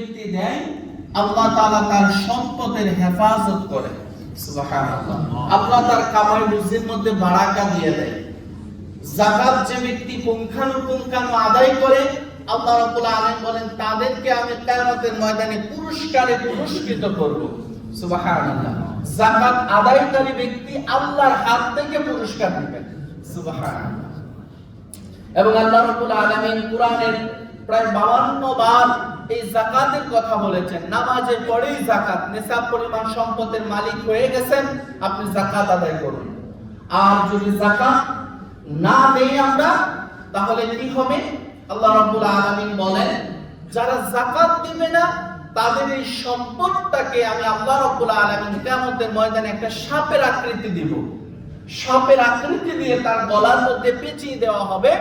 ব্যক্তি দেয় আল্লাহ তাআলা তার সম্পদের হেফাজত করে। সুবহানাল্লাহ। আল্লাহ তার কামাই রুজির মধ্যে বারাকা দিয়ে দেয়। যাকাত যে ব্যক্তি পুঙ্খানুপুঙ্খানু আদায় করে, আল্লাহ রাব্বুল আলামিন বলেন, তাদেরকে আমি কিয়ামতের ময়দানে পুরস্কারে পুরস্কৃত করব। সুবহানাল্লাহ। যাকাত আদায়কারী ব্যক্তি আল্লাহর হাত থেকে পুরস্কার দিবেন সুবহানাল্লাহ। এবং আল্লাহ রাব্বুল আলামিন কোরআনের প্রায় 52 বার এই যাকাতের কথা বলেছেন। নামাজে পড়েই জাকাত, নিসাব পরিমাণ সম্পদের মালিক হয়ে গেছেন, আপনি জাকাত আদায় করুন। আর যদি যাকাত না দেই আমরা, তাহলে কি হবে? আল্লাহ রাব্বুল আলামিন বলেন, যারা জাকাত দিবে না, তাদের এই সম্পদটাকে আমি আল্লাহ রাব্বুল আলামিন কিয়ামতের ময়দানে একটা সাপের আকৃতি দিব। সাপের আকৃতি দিয়ে তার গলার মধ্যে পেঁচিয়ে দেওয়া হবে।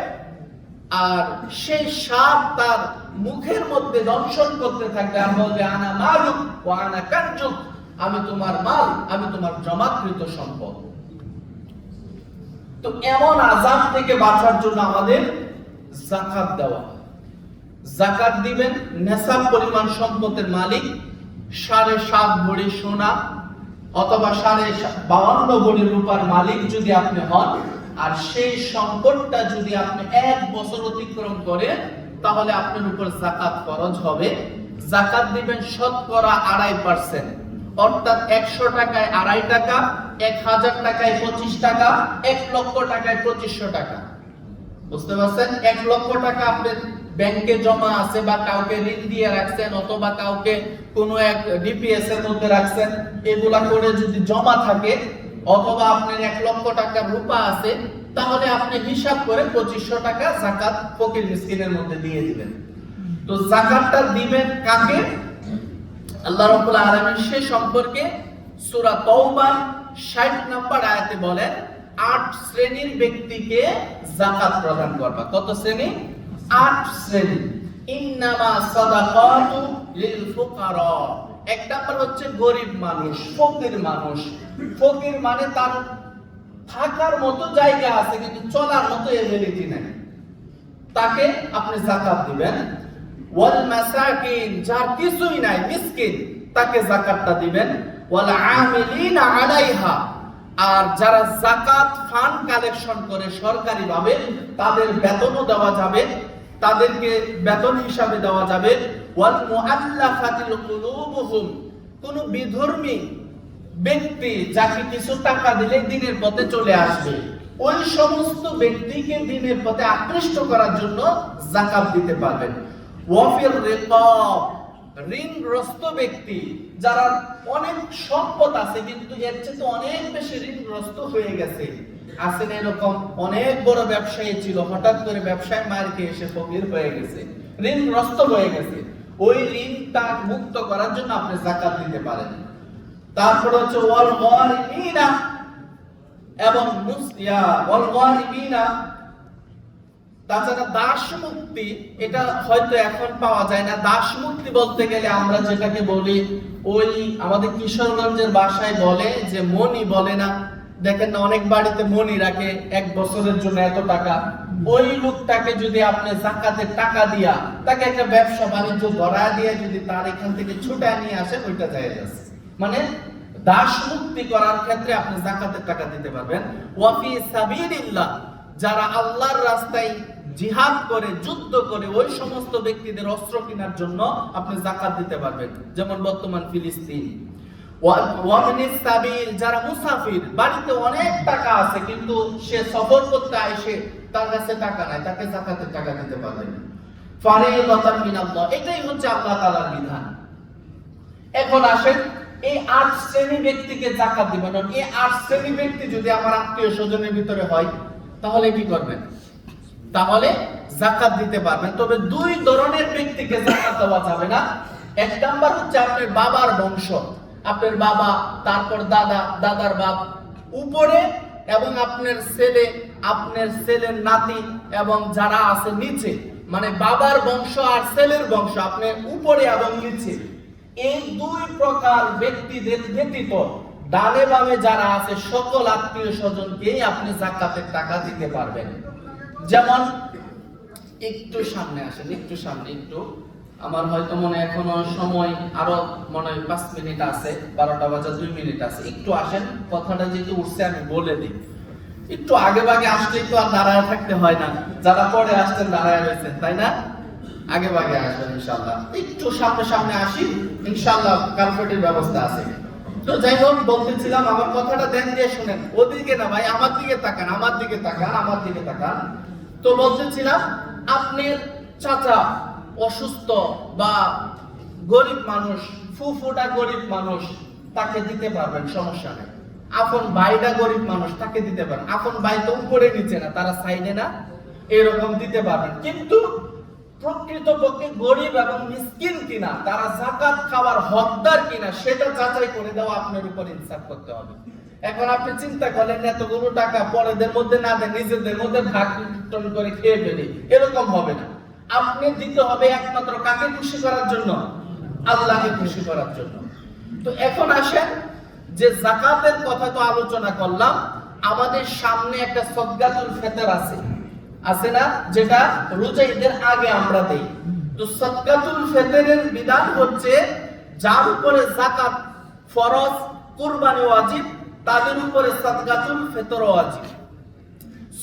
আর সেই সাপ তার মুখের মধ্যে দংশন করতে থাকবে। আর বলবে, আনা মালুক ও আনা কাঞ্চুক। আমি তোমার মাল, আমি তোমার জমাকৃত সম্পদ। তো এমন আজাব থেকে বাঁচার জন্য আমাদের জাকাত দেওয়া জাকাত দিবেন নেশাব পরিমাণ সম্পদের মালিক, সাড়ে সাত ভরি সোনা অথবা সাড়ে বাউান্ন ভরি রূপার মালিক যদি আপনি হন আর সেই সম্পদটা যদি আপনি এক বছর অতিক্রম করে, তাহলে আপনার উপর জাকাত খরচ হবে। জাকাত দিবেন শতকরা আড়াই পার্সেন্ট অর্থাৎ একশো টাকায় আড়াই টাকা, এক হাজার টাকায় পঁচিশ টাকা, এক লক্ষ টাকায় পঁচিশশো টাকা। বুঝতে পারছেন? এক লক্ষ টাকা আপনার ব্যাংকে জমা আছে বা কাউকে ঋণ দিয়ে রাখছেন অথবা কাউকে কোনো এক ডিপিএস এর মধ্যে রাখছেন, এগুলা করে যদি জমা থাকে অথবা আপনার এক লক্ষ টাকা রূপা আছে, তাহলে আপনি হিসাব করে পঁচিশশো টাকা জাকাত ফকির মিসকিনের মধ্যে দিয়ে দিবেন। তো জাকাতটা দিবেন কাকে? আল্লাহ রাব্বুল আলামিন সে সম্পর্কে সূরা তওবা 60 নম্বর আয়াতে বলেন, আট শ্রেণির ব্যক্তিকে জাকাত প্রদান করবা। কত শ্রেণি? আট শ্রেণি। ইন্নামা সাদাকাতু লিল ফুকারা। এক নাম্বার হচ্ছে গরিব মানুষ, ফকির মানুষ। ফকির মানে তার থাকার মতো জায়গা আছে, কিন্তু চলার মতো এবিলিটি নাই। তাকে আপনি যাকাত দিবেন। ওয়াল মাসাকিন, যার কিছুই নাই, মিসকিন, তাকে যাকাতটা দিবেন। ওয়াল আমিলিনা আলাইহা, আর যারা যাকাত ফান্ড কালেকশন করে সরকারি ভাবে তাদের বেতনও দেওয়া যাবে, তাদেরকে বেতন হিসাবে দেওয়া যাবে। ওয়াল মুআল্লাফাতিল কুলুবুহুম, কোন বিধর্মী ব্যক্তি যাকে কিছু টাকা দিলে দিনের পথে চলে আসবে, ওই সমস্ত ব্যক্তিকে দিনের পথে আকৃষ্ট করার জন্য জাকাত দিতে পারবেন। ঋণগ্রস্ত ব্যক্তি, যারা অনেক সম্পদ আছে, কিন্তু এর চেয়ে অনেক বেশি ঋণগ্রস্ত হয়ে গেছে। আছেন এরকম অনেক বড় ব্যবসায়ী ছিল, হঠাৎ করে ব্যবসায় মার খেয়ে এসে ফকির হয়ে গেছে, ঋণগ্রস্ত হয়ে গেছে। ওই ঋণ তার মুক্ত করার জন্য আপনি জাকাত দিতে পারেন। তারপর হচ্ছে ওয়াল গরিমিনা এবং মুসলিয়া, ওয়াল গরিমিনা তাছাড়া দাস মুক্তি এটা হয়তো এখন পাওয়া যায় না। দাস মুক্তি বলতে গেলে আমরা যেটাকে বলি, ওই আমাদের কিশোরগঞ্জের বাসায় বলে যে মনি বলে না। দেখেন না, অনেক বাড়িতে মনি রাখে এক বছরের জন্য এত টাকা। ওই লোকটাকে যদি আপনি জাকাতের টাকা দিয়া, তাকে একটা ব্যবসা বাণিজ্য ধরা দিয়ে যদি তার এখান থেকে ছুটায় নিয়ে আসেন, ওইটা যায় যাচ্ছে মানে দাস মুক্তি করার ক্ষেত্রে আপনি জাকাতের টাকা দিতে পারবেন। ওয়াফি সাবিলিল্লাহ, যারা আল্লাহর রাস্তায় জিহাদ করে, যুদ্ধ করে, ওই সমস্ত ব্যক্তিদের অস্ত্র কেনার জন্য আপনি জাকাত দিতে পারবেন। যেমন বর্তমান ফিলিস্তিন। যারা মুসাফির, বাড়িতে অনেক টাকা আছে, কিন্তু সে সফর করতে আসে তার কাছে টাকা নাই, তাকে জাকাতের টাকা দিতে পারবেন। ফারিদাতান মিনাল্লাহ, এটাই হচ্ছে আল্লাহ তাআলার বিধান। এখন আসেন এই আট শ্রেণি ব্যক্তিকে জাকাত দিবেন আর এই আট শ্রেণি ব্যক্তি যদি আমার আত্মীয় স্বজনের ভিতরে হয়, তাহলে কি করবেন? তাহলে জাকাত দিতে পারবেন। তবে দুই ধরনের ব্যক্তিকে জাকাত দেওয়া যাবে না। এক নাম্বার হচ্ছে আপনার বাবার বংশ। আপনার বাবা, তারপর দাদা, দাদার বাপ উপরে এবং আপনার ছেলে, আপনার ছেলের নাতি এবং যারা আছে নিচে। মানে বাবার বংশ আর ছেলের বংশ, আপনার উপরে এবং নিচে। এই দুই প্রকার ব্যক্তিদের ব্যতীত ডানে বামে যারা আছে, সকল আত্মীয় স্বজনকেই আপনি জাকাতের টাকা দিতে পারবেন। যেমন, একটু সামনে আসেন, একটু সামনে, একটু। আমার হয়তো মনে এখনও সময় আরও মনে হয় পাঁচ মিনিট আছে, বারোটা বাজার দুই মিনিট আছে। একটু আসেন, কথাটা যেহেতু উঠছে, আমি বলে দিই। একটু আগে ভাগে আসলেই তো আর দাঁড়ায় থাকতে হয় না। যারা পরে আসছেন, দাঁড়ায় রয়েছেন, তাই না? আগে ভাগে আসবেন ইনশাল্লাহ একটু সামনে সামনে আসি ইনশাল্লাহ কালফেটের ব্যবস্থা আছে। তো যাই হোক, বলতেছিলাম, আমার কথাটা দেন দিয়ে শুনেন। ওদিকে না ভাই, আমার দিকে তাকান, আমার দিকে তাকান, আমার দিকে তাকান। তো বলতেছিলাম আপনার চাচা অসুস্থ বা গরিব মানুষ, ফুফুটা গরিব মানুষ, তাকে দিতে পারবেন, সমস্যা নেই। আপন ভাইটা গরিব মানুষ, তাকে দিতে পারেন। আপন ভাই তো উপরে নিচে না, তারা সাইডে না, এরকম দিতে পারবেন। কিন্তু প্রকৃতপক্ষে গরিব এবং মিসকিন কিনা, তারা জাকাত খাওয়ার হকদার কিনা, সেটা যাচাই করে দেওয়া আপনার উপর ইনসাফ করতে হবে। এখন আপনি চিন্তা করলেন এতগুলো টাকা পরেদের মধ্যে না নিজেদের মধ্যে ভাগ বিতরণ করে খেয়ে ফেলি। এরকম হবে না। আপনি দিতে হবে একমাত্র কাকে খুশি করার জন্য? আল্লাহকে খুশি করার জন্য। তো এখন আসেন, যে জাকাতের কথা তো আলোচনা করলাম, আমাদের সামনে একটা সদগাতুল ফেতর আছে। আছে না, যেটা রোজা ঈদের আগে আমরা দেই। তো সদকাতুল ফিতরের বিধান হচ্ছে, যার উপরে যাকাত ফরজ, কুরবানি ওয়াজিব, তাদের উপরে সদকাতুল ফিতর ওয়াজিব।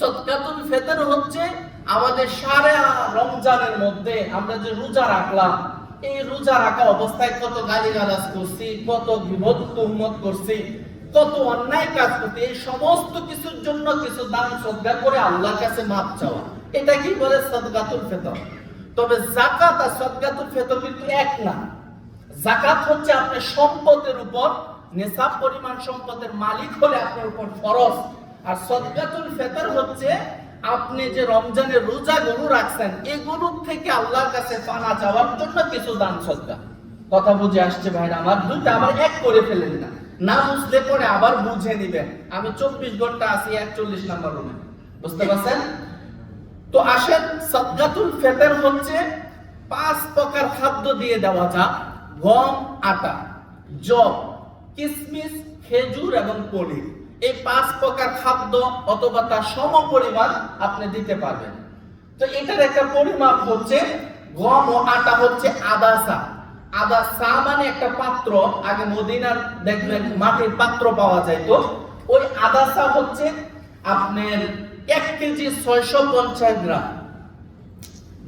সদকাতুল ফিতর হচ্ছে আমাদের সারা রমজানের মধ্যে আমরা যে রোজা রাখলাম, এই রোজা রাখা অবস্থায় কত গালিগালাজ করছি, কত বিভদ তুহমত করছি কত অন্যায় কাজ করতে, এই সমস্ত কিছুর জন্য কিছু দান সদ্গা করে আল্লাহর কাছে মাপ চাওয়া। এটা কি বলে সদগাতুল ফেতর? তবে জাকাত আর সদগাতুল ফেতর কিন্তু এক না। জাকাত হচ্ছে আপনার সম্পদের উপর নেশাব পরিমাণ সম্পদের মালিক হলে আপনার উপর ফরজ। আর সদগাতুল ফেতর হচ্ছে আপনি যে রমজানের রোজা গরু রাখছেন, এগুলোর থেকে আল্লাহর কাছে পানা যাওয়ার জন্য কিছু দান সদ্গা কথা বুঝে আসছে ভাইরা, আমার দুইটা আবার এক করে ফেলেন না। না বুঝলে পরে আবার বুঝে নিবেন। আমি চব্বিশ ঘণ্টা আছি, একচল্লিশ নাম্বার রুমে বুঝতে পারছেন? তো আসেন, সদগাতুল ফেতর হচ্ছে পাঁচ প্রকার খাদ্য দিয়ে দেওয়া যা গম, আটা, জব কিশমিশ খেজুর এবং পনির। এই পাঁচ প্রকার খাদ্য অথবা তার সম পরিমাণ আপনি দিতে পারবেন। তো এটার একটা পরিমাপ হচ্ছে গম ও আটা হচ্ছে আদা চা। আদা চা মানে একটা পাত্র, আগে মদিনার দেখবেন মাটির পাত্র পাওয়া যায় তো, ওই আদা চা হচ্ছে আপনার এক কেজি ছয়শো পঞ্চাশ গ্রাম।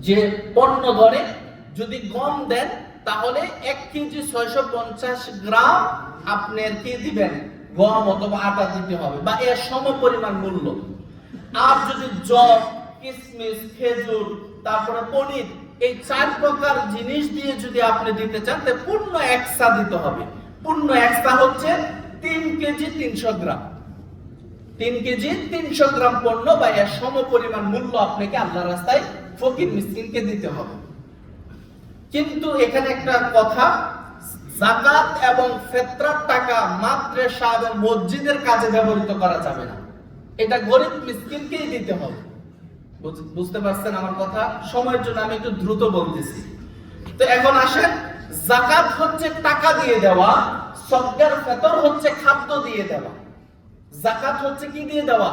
যে পণ্য ধরে, যদি গম দেন, তাহলে এক কেজি ছয়শো পঞ্চাশ গ্রাম আপনার কি দিবেন? গম অথবা আটা দিতে হবে, বা এর সম পরিমাণ মূল্য। আর যদি জব কিশমিশ খেজুর, তারপরে পনির এই চার প্রকার জিনিস দিয়ে যদি আপনি দিতে চান, তাহলে পূর্ণ একসা দিতে হবে। পূর্ণ একসা হচ্ছে তিন কেজি তিনশো গ্রাম। তিন কেজি তিনশো গ্রাম পণ্য বা এর সম পরিমাণ মূল্য আপনাকে আল্লাহ রাস্তায় ফকির মিসকিনকে দিতে হবে। কিন্তু এখানে একটা কথা, জাকাত এবং ফেতরার টাকা মাদ্রাসা এবং মসজিদের কাজে ব্যবহৃত করা যাবে না। এটা গরিব মিসকিনকেই দিতে হবে। বুঝতে পারছেন আমার কথা? সময়ের জন্য আমি একটু দ্রুত বলতেছি। তো এখন আসেন জাকাত হচ্ছে টাকা দিয়ে দেওয়া, সদকার ফেতর হচ্ছে খাদ্য দিয়ে দেওয়া। জাকাত হচ্ছে কি দিয়ে দেওয়া?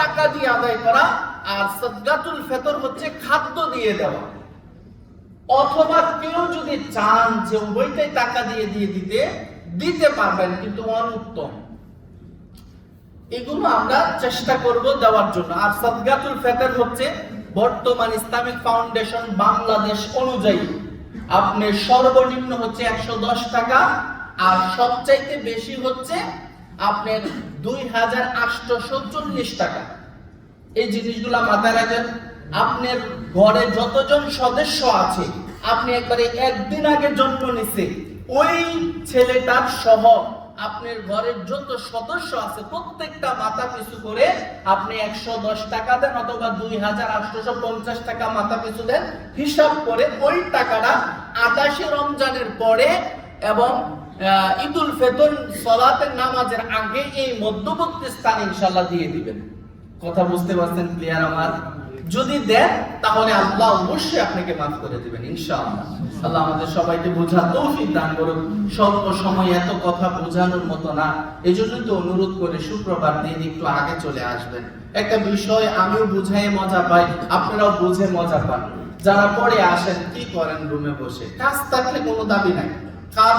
টাকা দিয়ে আদায় করা, আর সদগাতুল ফেতর হচ্ছে খাদ্য দিয়ে দেওয়া। অথবা কেউ যদি চান যে উভয়টাই টাকা দিয়ে দিয়ে দিতে দিতে পারবেন, কিন্তু অনুত্তম। এগুলো আমরা চেষ্টা করব দেওয়ার জন্য। আর সদগাতুল ফেতর হচ্ছে বর্তমান ইসলামিক ফাউন্ডেশন বাংলাদেশ অনুযায়ী। আপনি সর্বনিম্ন হচ্ছে একশো দশ টাকা, আর সবচাইতে বেশি হচ্ছে আপনার দুই হাজার আটশো চল্লিশ টাকা। এই জিনিসগুলো মাথায় রাখেন আপনার ঘরে যতজন সদস্য আছে, আপনি একবারে একদিন আগে জন্ম নিছে, ওই ছেলেটার সহ আপনার ঘরের যত সদস্য আছে, প্রত্যেকটা মাথা পিছু করে আপনি একশো দশ টাকা দেন অথবা দুই হাজার আটশোশো পঞ্চাশ টাকা মাথা পিছু দেন। হিসাব করে ওই টাকাটা আটাশে রমজানের পরে এবং ঈদুল ফেতর সলাতের নামাজের আগে এই মধ্যবর্তী স্থান ইনশাল্লাহ দিয়ে দিবেন। কথা বুঝতে পারছেন ক্লিয়ার আমার? যদি দেন, তাহলে আল্লাহ অবশ্যই আপনাকে মাফ করে দিবেন, ইনশাআল্লাহ। আল্লাহ আমাদের সবাইকে বোঝা তৌফিক দান করুন। স্বল্প সময় এত কথা বোঝানোর মতো না। এই জন্য তো অনুরোধ করে শুক্রবার দিন একটু আগে চলে আসবেন। একটা বিষয় আমিও বুঝাই মজা পাই, আপনারাও বুঝে মজা পান। যারা পরে আসেন, কি করেন রুমে বসে? কাজ থাকলে কোনো দাবি নাই। কাজ